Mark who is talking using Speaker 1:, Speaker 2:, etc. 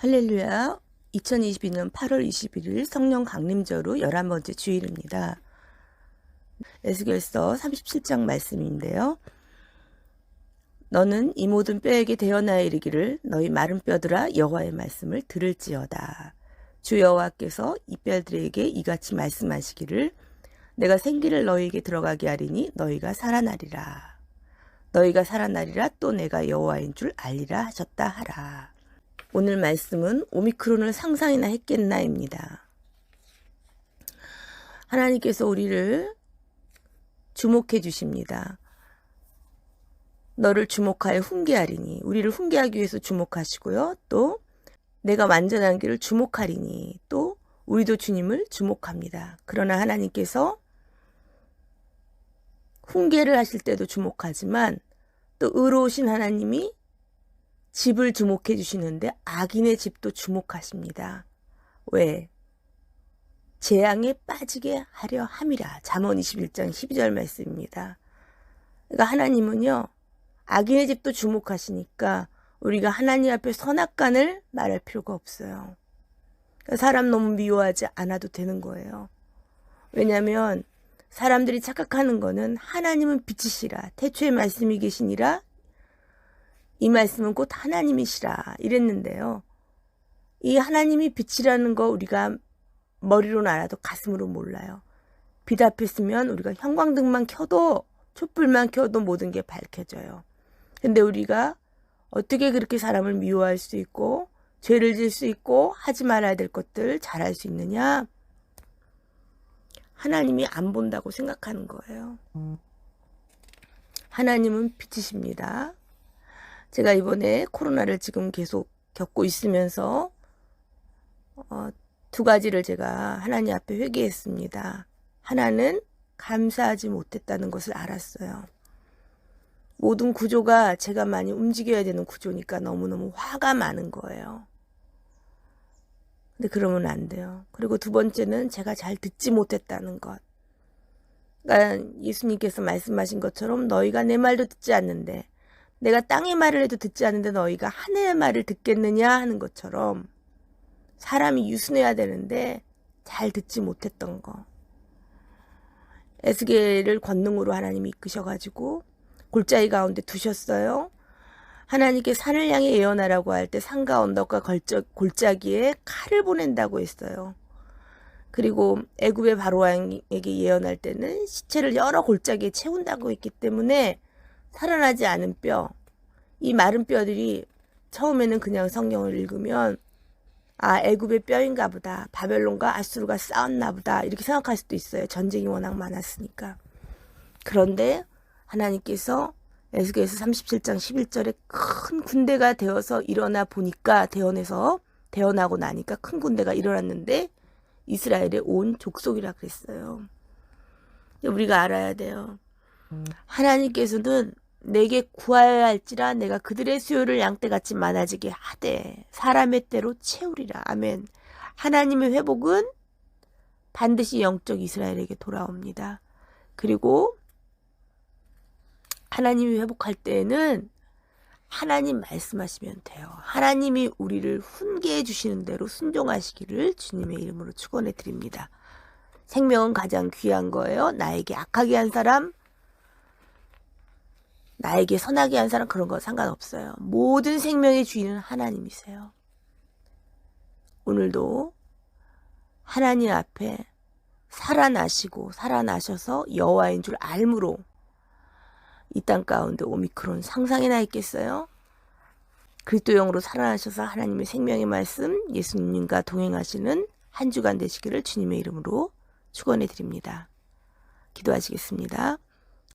Speaker 1: 할렐루야. 2022년 8월 21일 성령 강림절로 11번째 주일입니다. 에스겔서 37장 말씀인데요. 너는 이 모든 뼈에게 대어나야 이르기를 너희 마른 뼈들아 여호와의 말씀을 들을지어다. 주 여호와께서 이 뼈들에게 이같이 말씀하시기를 내가 생기를 너희에게 들어가게 하리니 너희가 살아나리라. 너희가 살아나리라 또 내가 여호와인 줄 알리라 하셨다 하라. 오늘 말씀은 오미크론을 상상이나 했겠나입니다. 하나님께서 우리를 주목해 주십니다. 너를 주목하여 훈계하리니 우리를 훈계하기 위해서 주목하시고요. 또 내가 완전한 길을 주목하리니 또 우리도 주님을 주목합니다. 그러나 하나님께서 훈계를 하실 때도 주목하지만 또 의로우신 하나님이 집을 주목해 주시는데 악인의 집도 주목하십니다. 왜? 재앙에 빠지게 하려 함이라. 잠언 21장 12절 말씀입니다. 그러니까 하나님은요. 악인의 집도 주목하시니까 우리가 하나님 앞에 선악간을 말할 필요가 없어요. 그러니까 사람 너무 미워하지 않아도 되는 거예요. 왜냐하면 사람들이 착각하는 거는 하나님은 빛이시라 태초에 말씀이 계시니라 이 말씀은 곧 하나님이시라 이랬는데요. 이 하나님이 빛이라는 거 우리가 머리로는 알아도 가슴으로 몰라요. 빛 앞에 있으면 우리가 형광등만 켜도 촛불만 켜도 모든 게 밝혀져요. 근데 우리가 어떻게 그렇게 사람을 미워할 수 있고 죄를 질 수 있고 하지 말아야 될 것들 잘할 수 있느냐? 하나님이 안 본다고 생각하는 거예요. 하나님은 빛이십니다. 제가 이번에 코로나를 지금 계속 겪고 있으면서 어, 두 가지를 제가 하나님 앞에 회개했습니다. 하나는 감사하지 못했다는 것을 알았어요. 모든 구조가 제가 많이 움직여야 되는 구조니까 너무너무 화가 많은 거예요. 근데 그러면 안 돼요. 그리고 두 번째는 제가 잘 듣지 못했다는 것. 그러니까 예수님께서 말씀하신 것처럼 너희가 내 말도 듣지 않는데 내가 땅의 말을 해도 듣지 않는데 너희가 하늘의 말을 듣겠느냐 하는 것처럼 사람이 유순해야 되는데 잘 듣지 못했던 거. 에스겔을 권능으로 하나님이 이끄셔가지고 골짜기 가운데 두셨어요. 하나님께 산을 향해 예언하라고 할 때 산과 언덕과 골짜기에 칼을 보낸다고 했어요. 그리고 애굽의 바로왕에게 예언할 때는 시체를 여러 골짜기에 채운다고 했기 때문에 살아나지 않은 뼈, 이 마른 뼈들이 처음에는 그냥 성경을 읽으면 아 애굽의 뼈인가 보다 바벨론과 아수르가 싸웠나 보다 이렇게 생각할 수도 있어요 전쟁이 워낙 많았으니까 그런데 하나님께서 에스겔서 37장 11절에 큰 군대가 되어서 일어나 보니까 대원에서 대원하고 나니까 큰 군대가 일어났는데 이스라엘의 온 족속이라 그랬어요. 우리가 알아야 돼요. 하나님께서는 내게 구하여야 할지라 내가 그들의 수요를 양떼같이 많아지게 하되 사람의 때로 채우리라. 아멘. 하나님의 회복은 반드시 영적 이스라엘에게 돌아옵니다. 그리고 하나님이 회복할 때에는 하나님 말씀하시면 돼요. 하나님이 우리를 훈계해 주시는 대로 순종하시기를 주님의 이름으로 축원해 드립니다. 생명은 가장 귀한 거예요. 나에게 악하게 한 사람, 나에게 선하게 한 사람 그런 거 상관없어요. 모든 생명의 주인은 하나님이세요. 오늘도 하나님 앞에 살아나시고 살아나셔서 여호와인 줄 알므로 이 땅 가운데 오미크론 상상이나 있겠어요? 그리스도 영으로 살아나셔서 하나님의 생명의 말씀 예수님과 동행하시는 한 주간 되시기를 주님의 이름으로 축원해 드립니다. 기도하시겠습니다.